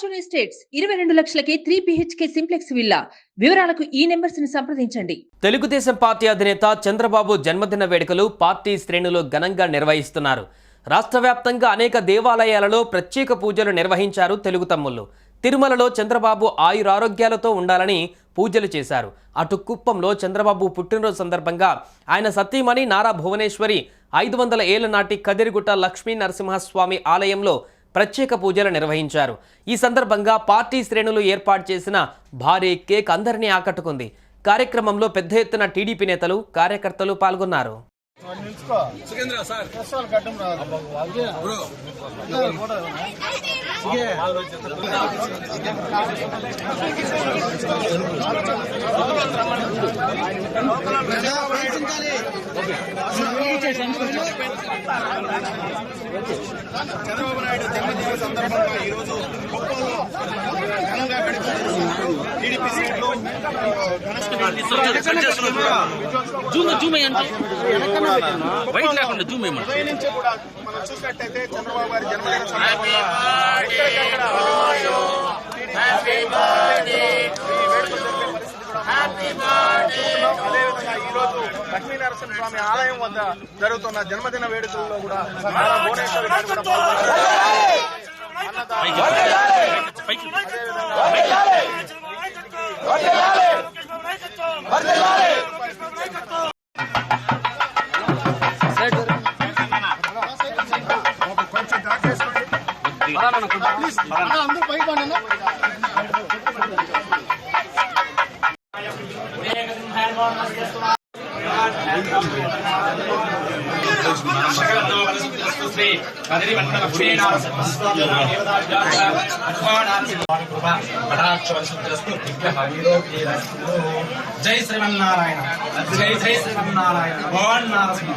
Fortune Estates ఇరవై రెండు లక్షలకే త్రీ బిహెచ్కే సింప్లెక్స్ విల్లా వివరాలకు ఈ నెంబర్స్ని సంప్రదించండి. తెలుగుదేశం పార్టీ అధినేత చంద్రబాబు జన్మదిన వేడుకలు పార్టీ శ్రేణులు ఘనంగా నిర్వహిస్తున్నారు. రాష్ట్ర వ్యాప్తంగా అనేక దేవాలయాలలో ప్రత్యేక పూజలు నిర్వహించారు తెలుగు తమ్ముళ్ళు. తిరుమలలో చంద్రబాబు ఆయురారోగ్యాలతో ఉండాలని పూజలు చేశారు. అటు కుప్పంలో చంద్రబాబు పుట్టినరోజు సందర్భంగా ఆయన సతీమణి నారా భువనేశ్వరి ఐదు వందల ఏళ్ళ నాటి కదిరిగుట్ట లక్ష్మీ నరసింహస్వామి ఆలయంలో ప్రత్యేక పూజలు నిర్వహించారు. ఈ సందర్భంగా పార్టీ శ్రేణులు ఏర్పాటు చేసిన భారీ కేక్ అందరినీ ఆకట్టుకుంది. కార్యక్రమంలో పెద్ద ఎత్తున టీడీపీ నేతలు కార్యకర్తలు పాల్గొన్నారు. చంద్రబాబు నాయుడు జన్మదిన సందర్భంగా ఈరోజు కుప్పంలో ఘనంగా టీడీపీ సీట్లు ఉదయం నుంచి కూడా మనం చూసినట్టయితే చంద్రబాబు గారి జన్మదిన సందర్భంగా ఎక్కడికక్కడ ఈ వేడుకలు జరిపే పరిస్థితి కూడా మనం చూస్తున్నాం. ఈరోజు లక్ష్మీనరసింహ స్వామి ఆలయం వద్ద జరుగుతున్న జన్మదిన వేడుకల్లో కూడా నారా భువనేశ్వరి గారు కూడా పాల్గొన్నారు. పైకి జై శ్రీమన్నారాయణ. జై జై శ్రీమన్నారాయణ. భగవాన్ నారసింహ.